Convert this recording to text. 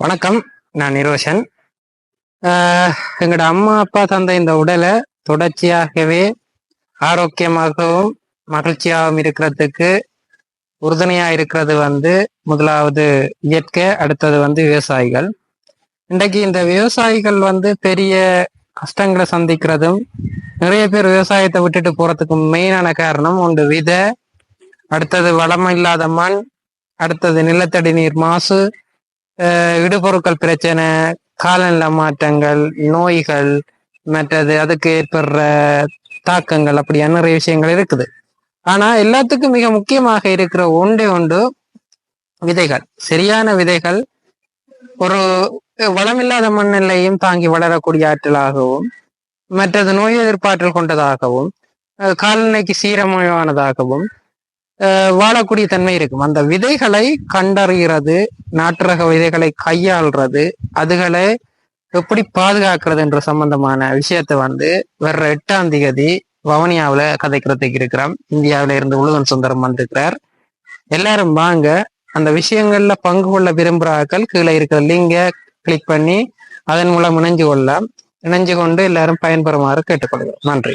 வணக்கம் நான் நிரோஷன். எங்களோட அம்மா அப்பா தந்த இந்த உடலை தொடர்ச்சியாகவே ஆரோக்கியமாகவும் மகிழ்ச்சியாகவும் இருக்கிறதுக்கு உறுதுணையா இருக்கிறது வந்து முதலாவது இயற்கை அடுத்தது வந்து விவசாயிகள். இன்றைக்கு இந்த விவசாயிகள் வந்து பெரிய கஷ்டங்களை சந்திக்கிறதும் நிறைய பேர் விவசாயத்தை விட்டுட்டு போறதுக்கு மெயினான காரணம் ஒன்று விதை அடுத்தது வளம் இல்லாத மண் அடுத்தது நிலத்தடி நீர் மாசு இடுபொருட்கள் பிரச்சனை காலநிலை மாற்றங்கள் நோய்கள் மற்றது அதுக்கு ஏற்படுற தாக்கங்கள் அப்படியான நிறைய விஷயங்கள் இருக்குது. ஆனா எல்லாத்துக்கும் மிக முக்கியமாக இருக்கிற ஒன்றே ஒன்று விதைகள். சரியான விதைகள் ஒரு வளமில்லாத மண்ணிலையும் தாங்கி வளரக்கூடிய ஆற்றலாகவும் மற்றது நோய் எதிர்ப்பாற்றல் கொண்டதாகவும் காலநிலைக்கு சீரமைவானதாகவும் வாழக்கூடிய தன்மை இருக்கும். அந்த விதைகளை கண்டறிகிறது நாட்டுரக விதைகளை கையாள்றது அதுகளை எப்படி பாதுகாக்கிறது என்ற சம்பந்தமான விஷயத்தை வந்து வர்ற எட்டாம் திகதி வவுனியாவில் கதைக்கிறதுக்கு இருக்கிறோம் இந்தியாவில இருந்து உலகன் சுந்தரம் வந்திருக்கிறார். எல்லாரும் வாங்க அந்த விஷயங்கள்ல பங்கு கொள்ள விரும்புகிறார்கள் கீழே இருக்கிற லிங்கை கிளிக் பண்ணி அதன் மூலம் இணைஞ்சு கொள்ளலாம். இணைஞ்சு கொண்டு எல்லாரும் பயன்பெறுமாறு கேட்டுக்கொள்கிறோம். நன்றி.